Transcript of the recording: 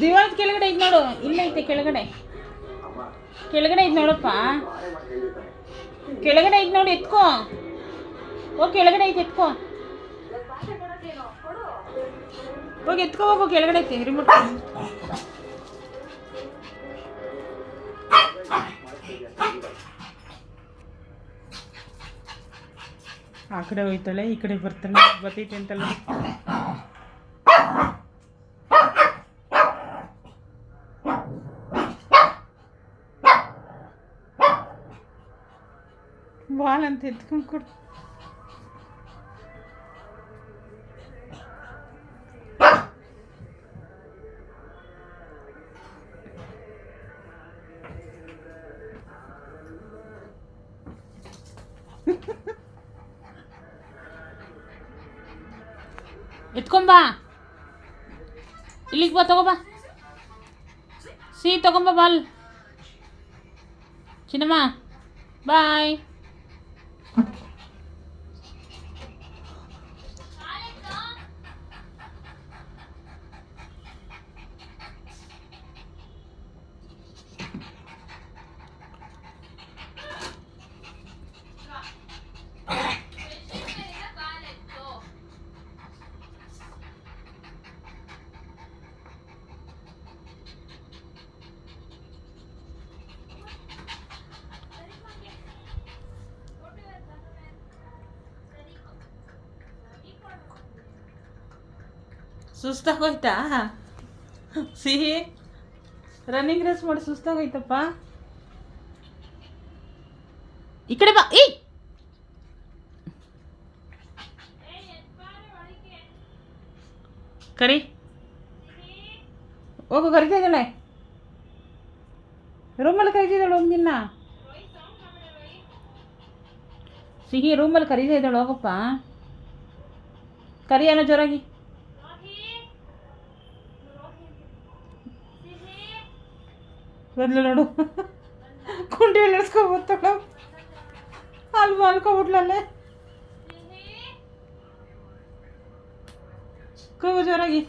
ದಿವಾಳದ ಕೆಳಗಡೆ ಐತೆ ನೋಡು. ಇಲ್ಲೈತೆ ಕೆಳಗಡೆ. ಕೆಳಗಡೆ ಐತೆ ನೋಡಪ್ಪ. ಕೆಳಗಡೆ ಐತೆ ನೋಡಿ ಎತ್ಕೋ. ಓ, ಕೆಳಗಡೆ ಐತೆ, ಎತ್ಕೋ. ಹೋಗಿ ಎತ್ಕೋ ಹೋಗು ಕೆಳಗಡೆ ಐತೆ ರಿಮೋಟ್ ಆ ಕಡೆ ಹೋಯ್ತಾಳೆ ಈ ಕಡೆ ಬರ್ತಾನೆ, ಬರ್ತೈತೆ ಅಂತಲ್ಲ. ಬಾಲ್ ಅಂತ ಎತ್ಕೊಂಡು ಕೊಡು ಎತ್ಕೊಂಬಾ ಇಲ್ಲಿಗೆ ಬಾ ತಗೋಬಾ ಸಿಹಿ ತಗೊಂಬ ಬಾಲ್. ಚಿನ್ನಮ್ಮ ಬಾಯ್. ಸುಸ್ತಾಗೋಯ್ತಾ? ಸಿಹಿ ರನ್ನಿಂಗ್ ರೇಸ್ ಮಾಡಿ ಸುಸ್ತಾಗೋಯ್ತಪ್ಪ? ಈ ಕಡೆ ಬಾ ಈ ಕರಿ. ಹೋಗು ಕರಿತಾ ರೂಮಲ್ಲಿ ಕರಿತಿದ್ದಾಳೆ ಹೋಗಿ ಸಿಹಿ ರೂಮಲ್ಲಿ ಕರೀತಾ ಹೋಗಪ್ಪ. ಕರಿ, ಏನೋ ಜೋರಾಗಿ. వదిలే నోడు కుంటి వెళ్ళేసుకోబోతాడు వాళ్ళు మాలుకోబుట్లే కొవ్వు జ్వరగి